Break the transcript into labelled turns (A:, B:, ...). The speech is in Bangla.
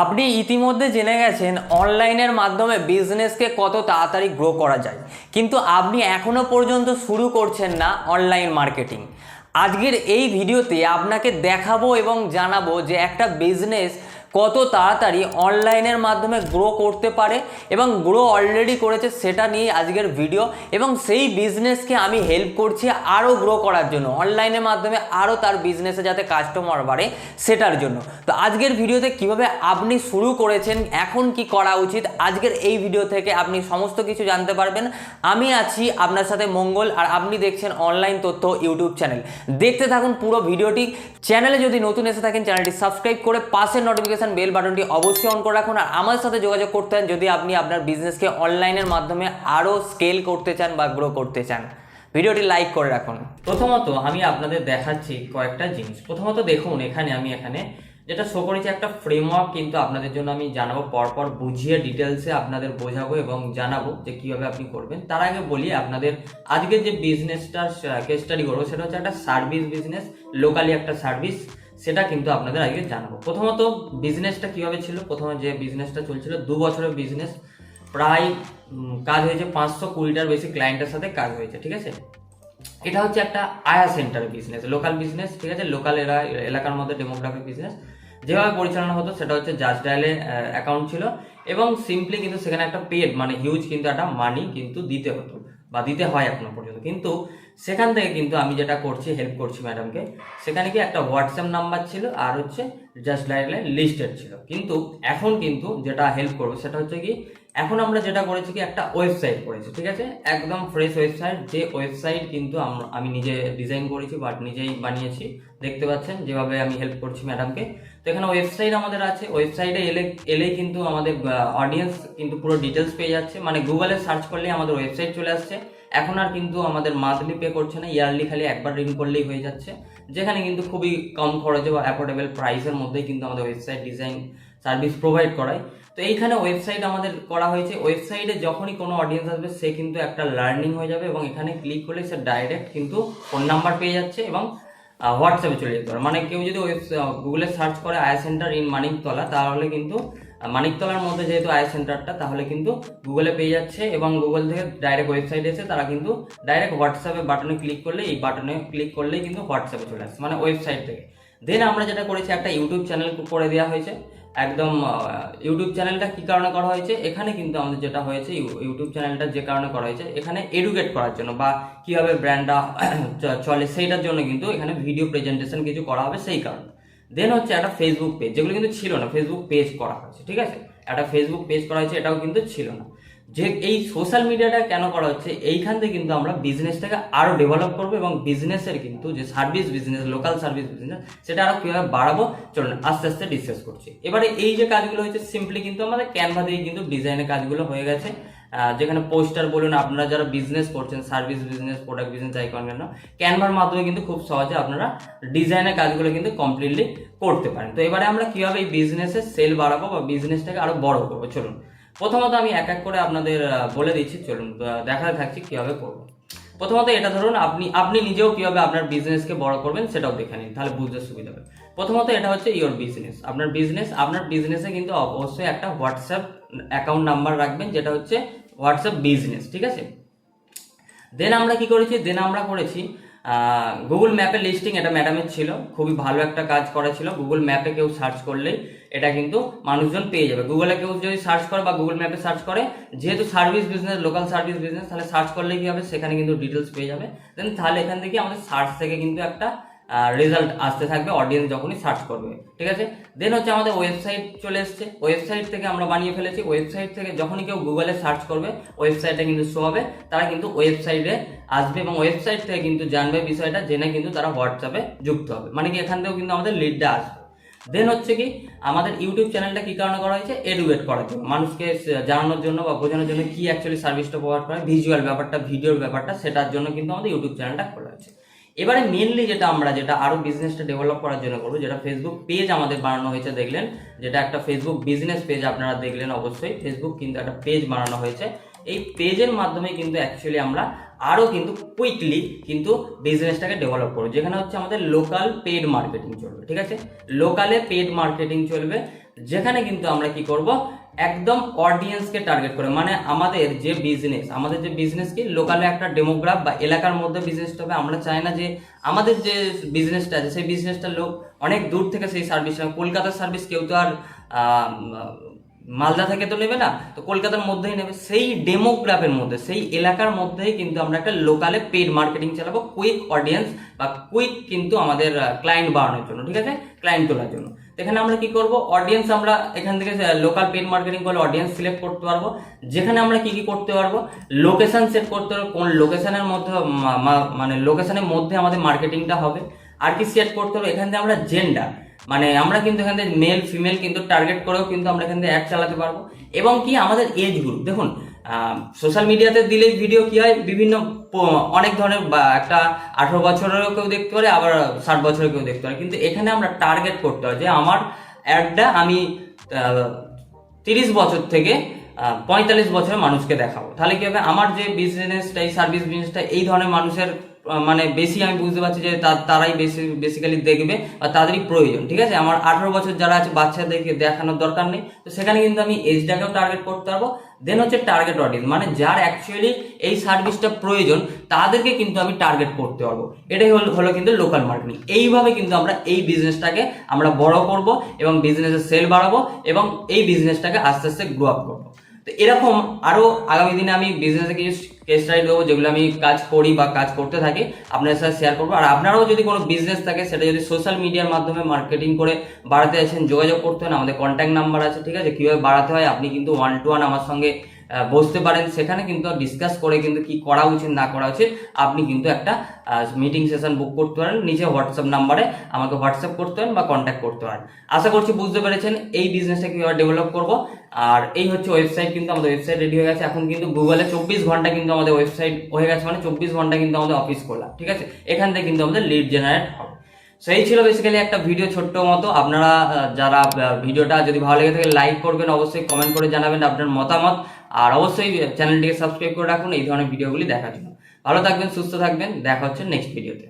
A: আপনি ইতিমধ্যে জেনে গেছেন অনলাইনের মাধ্যমে বিজনেসকে কত তাড়াতাড়ি গ্রো করা যায়। কিন্তু আপনি এখনও পর্যন্ত শুরু করছেন না অনলাইন মার্কেটিং। আজকের এই ভিডিওতে আপনাকে দেখাবো এবং জানাব যে একটা বিজনেস কত তাড়াতাড়ি অনলাইনের মাধ্যমে গ্রো করতে পারে এবং গ্রো অলরেডি করেছে সেটা নিয়ে আজকের ভিডিও এবং সেই বিজনেসকে আমি হেল্প করছি আরও গ্রো করার জন্য। অনলাইনের মাধ্যমে আরও তার বিজনেসে যাতে কাস্টমার বাড়ে সেটার জন্য। তো আজকের ভিডিওতে কীভাবে আপনি শুরু করেছেন, এখন কি করা উচিত, আজকের এই ভিডিও থেকে আপনি সমস্ত কিছু জানতে পারবেন। আমি আছি আপনার সাথে মঙ্গল আর আপনি দেখছেন অনলাইন তথ্য ইউটিউব চ্যানেল। দেখতে থাকুন পুরো ভিডিওটি চ্যানেলে যদি নতুন এসে থাকেন, চ্যানেলটি সাবস্ক্রাইব করে পাশের নোটিফিকেশন বেল বাটনটি অবশ্যই অন করে রাখুন আর আমাদের সাথে যোগাযোগ করতে চান, যদি আপনি আপনার বিজনেসকে অনলাইনের মাধ্যমে আরও স্কেল করতে চান বা গ্রো করতে চান, ভিডিওটি লাইক করে রাখুন। প্রথমত আমি আপনাদের দেখাচ্ছি কয়েকটা জিনিস। প্রথমত দেখুন এখানে, আমি এখানে যেটা শো করেছি, একটা ফ্রেমওয়ার্ক কিন্তু আপনাদের জন্য আমি জানাব, পরপর বুঝিয়ে ডিটেলসে আপনাদের বোঝাবো এবং জানাব যে কীভাবে আপনি করবেন। তার আগে বলি, আপনাদের আজকে যে বিজনেসটা কেস স্টাডি করব, সেটা হচ্ছে একটা সার্ভিস বিজনেস লোকালি একটা সার্ভিস সেটা কিন্তু আপনাদের আগে জানব। প্রথমত বিজনেসটা কীভাবে ছিল? প্রথমে যে বিজনেসটা চলছিল, দু বছরের বিজনেস প্রায় কাজ হয়েছে পাঁচশো কুড়িটার বেশি ক্লায়েন্টের সাথে কাজ হয়েছে, ঠিক আছে? এটা হচ্ছে একটা আয়া সেন্টার বিজনেস লোকাল বিজনেস ঠিক আছে? লোকাল এলাকার মধ্যে ডেমোগ্রাফিক বিজনেস যেভাবে পরিচালনা হতো, সেটা হচ্ছে জাজ ডায়ালে অ্যাকাউন্ট ছিল। এবং সিম্পলি কিন্তু সেখানে একটা পেড মানে হিউজ কিন্তু একটা মানি কিন্তু দিতে হতো। বা দিতে হয় এখনও পর্যন্ত। কিন্তু সেখান থেকে কিন্তু আমি যেটা করছি হেল্প করছি ম্যাডামকে সেখানে কি একটা হোয়াটসঅ্যাপ নাম্বার ছিল আর হচ্ছে জাস্ট লাইন লিস্টেড ছিল। কিন্তু এখন কিন্তু যেটা হেল্প করব সেটা হচ্ছে কি এখন আমরা যেটা করেছি কি, একটা ওয়েবসাইট করেছি, ঠিক আছে? একদম ফ্রেশ ওয়েবসাইট যে ওয়েবসাইট কিন্তু আমি নিজে ডিজাইন করেছি বাট নিজেই বানিয়েছি। দেখতে পাচ্ছেন, যেভাবে আমি হেল্প করছি ম্যাডামকে তো এখানে ওয়েবসাইট আমাদের আছে। ওয়েবসাইটে এলে, এলেই কিন্তু আমাদের অডিয়েন্স কিন্তু পুরো ডিটেলস পেয়ে যাচ্ছে। মানে গুগলে সার্চ করলেই আমাদের ওয়েবসাইট চলে আসছে। এখন আর কিন্তু আমাদের মান্থলি পে করছে না ইয়ারলি খালি একবার রিং করলেই হয়ে যাচ্ছে। যেখানে কিন্তু খুবই কম খরচে বা অ্যাফোর্ডেবল প্রাইসের মধ্যেই কিন্তু আমাদের ওয়েবসাইট ডিজাইন সার্ভিস প্রোভাইড করায়। তো এইখানে ওয়েবসাইট আমাদের করা হয়েছে। ওয়েবসাইটে যখনই কোনো অডিয়েন্স আসবে, সে কিন্তু একটা লার্নিং হয়ে যাবে এবং এখানে ক্লিক করলে সে ডাইরেক্ট কিন্তু ফোন নাম্বার পেয়ে যাচ্ছে এবং হোয়াটসঅ্যাপে চলে যেতে পারে। মানে কেউ যদি ওয়েব গুগলে সার্চ করে আই সেন্টার ইন মানিকতলা, তাহলে কিন্তু মানিকতলার মধ্যে যেহেতু আই সেন্টারটা, তাহলে কিন্তু গুগলে পেয়ে যাচ্ছে এবং গুগল থেকে ডাইরেক্ট ওয়েবসাইট এসে তারা কিন্তু ডাইরেক্ট হোয়াটসঅ্যাপে বাটনে ক্লিক করলে এই বাটনে ক্লিক করলেই কিন্তু হোয়াটসঅ্যাপে চলে আসছে মানে ওয়েবসাইট থেকে। দেন আমরা যেটা করেছি, একটা ইউটিউব চ্যানেল করে দেওয়া হয়েছে। একদম ইউটিউব চ্যানেলটা কি কারণে করা হয়েছে? এখানে কিন্তু আমাদের যেটা হয়েছে, ইউ- ইউটিউব চ্যানেলটা যে কারণে করা হয়েছে, এখানে এডুকেট করার জন্য বা কীভাবে ব্র্যান্ডটা চলে সেইটার জন্য কিন্তু এখানে ভিডিও প্রেজেন্টেশন কিছু করা হবে সেই কারণে। দেন হচ্ছে একটা ফেসবুক পেজ যেগুলো কিন্তু ছিল না ফেসবুক পেজ করা হয়েছে, ঠিক আছে? একটা ফেসবুক পেজ করা হয়েছে, এটাও কিন্তু ছিল না। যে এই সোশ্যাল মিডিয়াটা কেন করা হচ্ছে, এইখান থেকে কিন্তু আমরা বিজনেসটাকে আরও ডেভেলপ করব এবং বিজনেসের কিন্তু যে service business local service business সেটা আরও কীভাবে বাড়াবো, চলুন আস্তে আস্তে ডিসকাস করছি। এবারে এই যে কাজগুলো হয়েছে সিম্পলি কিন্তু আমাদের ক্যানভা দিয়ে কিন্তু ডিজাইনের কাজগুলো হয়ে গেছে। যেখানে পোস্টার বলুন, আপনারা যারা বিজনেস করছেন সার্ভিস বিজনেস প্রোডাক্ট বিজনেস যাই করেন কেন ক্যানভার মাধ্যমে কিন্তু খুব সহজে আপনারা ডিজাইনের কাজগুলো কিন্তু কমপ্লিটলি করতে পারেন। তো এবারে আমরা কীভাবে এই বিজনেসের সেল বাড়াবো বা বিজনেসটাকে আরও বড় করব, চলুন। প্রথমত আমি এক এক করে আপনাদের বলে দিচ্ছি, চলুন দেখা থাকছি কীভাবে করব। প্রথমত এটা ধরুন, আপনি আপনি নিজেও কীভাবে আপনার বিজনেসকে বড় করবেন সেটাও দেখে নিন, তাহলে বুঝতে সুবিধা হবে। প্রথমত এটা হচ্ছে ইওর বিজনেস আপনার বিজনেস আপনার বিজনেসে কিন্তু অবশ্যই একটা হোয়াটসঅ্যাপ অ্যাকাউন্ট নাম্বার রাখবেন, যেটা হচ্ছে হোয়াটসঅ্যাপ বিজনেস ঠিক আছে? দেন আমরা কি করেছি দেন আমরা করেছি গুগল ম্যাপে লিস্টিং এটা ম্যাডামের ছিল, খুবই ভালো একটা কাজ করা ছিল গুগল ম্যাপে কেউ সার্চ করলেই এটা কিন্তু মানুষজন পেয়ে যাবে। গুগলে কেউ যদি সার্চ করে বা গুগল ম্যাপে সার্চ করে, যেহেতু service business local service business তাহলে সার্চ করলে কি হবে? সেখানে কিন্তু ডিটেলস পেয়ে যাবে। দেন তাহলে এখান থেকে আমাদের সার্চ থেকে কিন্তু একটা রেজাল্ট আসতে থাকবে অডিয়েন্স যখনই সার্চ করবে, ঠিক আছে? দেন হচ্ছে আমাদের ওয়েবসাইট চলে এসছে। ওয়েবসাইট থেকে আমরা বানিয়ে ফেলেছি। ওয়েবসাইট থেকে যখনই কেউ গুগলে সার্চ করবে ওয়েবসাইটে কিন্তু শো হবে। তারা কিন্তু ওয়েবসাইটে আসবে এবং ওয়েবসাইট থেকে কিন্তু জানবে বিষয়টা, জেনে কিন্তু তারা হোয়াটসঅ্যাপে যুক্ত হবে। মানে কি, এখান থেকেও কিন্তু আমাদের লিডটা আসবে। দেন হচ্ছে কি, আমাদের ইউটিউব চ্যানেলটা কি কারণে করা হয়েছে? এডুকেট করার জন্য। মানুষকে জানানোর জন্য বা বোঝানোর জন্য কি অ্যাকচুয়ালি সার্ভিসটা প্রোভাইড করে ভিজুয়াল ব্যাপারটা ভিডিওর ব্যাপারটা, সেটার জন্য কিন্তু আমাদের ইউটিউব চ্যানেলটা খোলা হয়েছে। এবারে মেনলি যেটা আমরা, যেটা আরও বিজনেসটা ডেভেলপ করার জন্য করব, যেটা ফেসবুক পেজ আমাদের বানানো হয়েছে, দেখলেন? যেটা একটা ফেসবুক বিজনেস পেজ আপনারা দেখলেন অবশ্যই। ফেসবুক কিন্তু একটা পেজ বানানো হয়েছে। এই পেজের মাধ্যমে কিন্তু অ্যাকচুয়ালি আমরা আরও কিন্তু কুইকলি কিন্তু বিজনেসটাকে ডেভেলপ করব। যেখানে হচ্ছে আমাদের লোকাল পেড মার্কেটিং চলবে, ঠিক আছে? লোকালে পেড মার্কেটিং চলবে। যেখানে কিন্তু আমরা কি করব? একদম অডিয়েন্সকে টার্গেট করে। মানে আমাদের যে বিজনেস আমাদের যে বিজনেস কি লোকালে একটা ডেমোগ্রাফ বা এলাকার মধ্যে বিজনেসটা হবে, আমরা চাই না যে আমাদের যে বিজনেসটা আছে, সেই বিজনেসটা লোক অনেক দূর থেকে সেই সার্ভিস কলকাতার সার্ভিস কেউ তো আর মালদা থেকে তো নেবে না, তো কলকাতার মধ্যেই নেবে। সেই ডেমোগ্রাফের মধ্যে, সেই এলাকার মধ্যেই কিন্তু আমরা একটা লোকালে পেড মার্কেটিং চালাবো কুইক অডিয়েন্স বা কুইক কিন্তু আমাদের ক্লায়েন্ট বাড়ানোর জন্য, ঠিক আছে? ক্লায়েন্ট তোলার জন্য। এখানে আমরা কি করব? অডিয়েন্স আমরা এখান থেকে লোকাল পেড মার্কেটিং করলে অডিয়েন্স সিলেক্ট করতে পারব। যেখানে আমরা কি কি করতে পারব? লোকেশন সেট করতে পারব। কোন লোকেশনের মধ্যে মানে লোকেশনের মধ্যে আমাদের মার্কেটিংটা হবে। আর কি সেট করতে হবে এখান থেকে আমরা জেন্ডার মানে আমরা কিন্তু এখান থেকে মেল ফিমেল কিন্তু টার্গেট করেও কিন্তু আমরা এখান থেকে অ্যাড চালাতে পারব। এবং কি? আমাদের এজ গ্রুপ দেখুন সোশ্যাল মিডিয়াতে দিলে ভিডিও কি হয়? বিভিন্ন অনেক ধরনের একটা আঠারো বছরেরও কেউ দেখতে পারে, আবার ষাট বছরের কেউ দেখতে পারে। কিন্তু এখানে আমরা টার্গেট করতে হয় যে আমার অ্যাডটা আমি তিরিশ বছর থেকে পঁয়তাল্লিশ বছরের মানুষকে দেখাবো। তাহলে কি হবে? আমার যে বিজনেসটা এই সার্ভিস বিজনেসটা এই ধরনের মানুষের মানে বেশি আমি বুঝতে পারছি যে তারাই বেশি বেসিক্যালি দেখবে বা তাদেরই প্রয়োজন, ঠিক আছে? আমার আঠারো বছর যারা আছে বাচ্চাদেরকে দেখানোর দরকার নেই, তো সেখানে কিন্তু আমি এজটাকেও টার্গেট করতে পারব। দেন হচ্ছে টার্গেট অডিয়েন্স মানে যার অ্যাকচুয়ালি এই সার্ভিসটা প্রয়োজন, তাদেরকে কিন্তু আমি টার্গেট করতে পারব। এটাই হলো হলো কিন্তু লোকাল মার্কেটিং এইভাবে কিন্তু আমরা এই বিজনেসটাকে আমরা বড় করব এবং বিজনেসের সেল বাড়াবো এবং এই বিজনেসটাকে আস্তে আস্তে গ্রো আপ করব। তো এরকম আরও আগামী দিনে আমি বিজনেসে কিছু কেস স্টাডি দেবো যেগুলো আমি কাজ করি বা কাজ করতে থাকি, আপনাদের সাথে শেয়ার করব। আর আপনারাও যদি কোনো বিজনেস থাকে, সেটা যদি সোশ্যাল মিডিয়ার মাধ্যমে মার্কেটিং করে বাড়াতে আছেন যোগাযোগ করতে হয় আমাদের কন্ট্যাক্ট নাম্বার আছে, ঠিক আছে? কীভাবে বাড়াতে হয়, আপনি কিন্তু ওয়ান টু ওয়ান আমার সঙ্গে বসতে পারেন। সেখানে কিন্তু ডিসকাস করে কিন্তু কি করা উচিত, না করা উচিত, আপনি কিন্তু একটা মিটিং সেশন বুক করতে পারেন। নিজে হোয়াটসঅ্যাপ নাম্বারে আমাকে হোয়াটসঅ্যাপ করতে পারেন বা কন্ট্যাক্ট করতে পারেন। আশা করছি বুঝতে পেরেছেন, এই বিজনেসটা কীভাবে ডেভেলপ করব। আর এই হচ্ছে ওয়েবসাইট কিন্তু আমাদের ওয়েবসাইট রেডি হয়ে গেছে। এখন কিন্তু গুগলে চব্বিশ ঘণ্টা কিন্তু আমাদের ওয়েবসাইট হয়ে গেছে মানে চব্বিশ ঘণ্টা কিন্তু আমাদের অফিস খোলা, ঠিক আছে? এখান থেকে কিন্তু আমাদের লিড জেনারেট হবে। সেই ছিল বেসিক্যালি একটা ভিডিও ছোট্ট মতো। আপনারা যারা ভিডিওটা যদি ভালো লেগে থাকে লাইক করবেন, অবশ্যই কমেন্ট করে জানাবেন আপনার মতামত। আর অবশ্যই চ্যানেলটিকে সাবস্ক্রাইব করে রাখুন, এই ধরনের ভিডিওগুলি দেখার জন্য। ভালো থাকবেন, সুস্থ থাকবেন, দেখা হচ্ছে নেক্সট ভিডিওতে